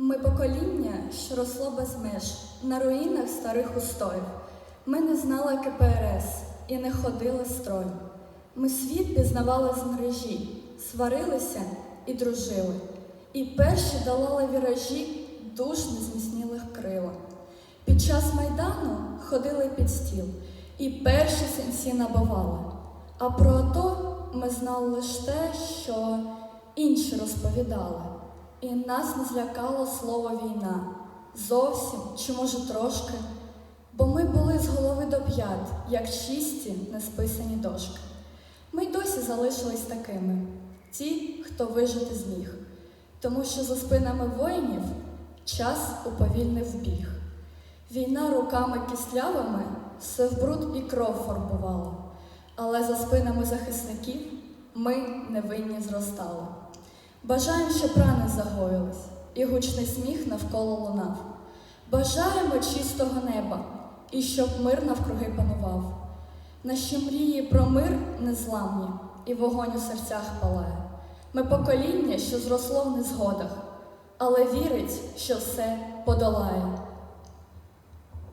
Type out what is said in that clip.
Ми покоління, що росло без меж на руїнах старих устоїв. Ми не знали КПРС і не ходили строю. Ми світ пізнавали з мережі, сварилися і дружили. І перші долали віражі душ незміцнілих крила. Під час майдану ходили під стіл і перші сенсі набивали. А про АТО ми знали лише те, що інші розповідали. І нас не злякало слово війна зовсім чи може трошки, бо ми були з голови до п'ят, як чисті несписані дошки. Ми й досі залишились такими, ті, хто вижити зміг, тому що за спинами воїнів час уповільнив біг. Війна руками кислявими все в бруд і кров фарбувала, але за спинами захисників ми невинні зростали. Бажаємо, щоб рани загоїлись, і гучний сміх навколо лунав. Бажаємо чистого неба, і щоб мир навкруги панував. Наші мрії про мир незламні, і вогонь у серцях палає. Ми покоління, що зросло в незгодах, але вірить, що все подолає.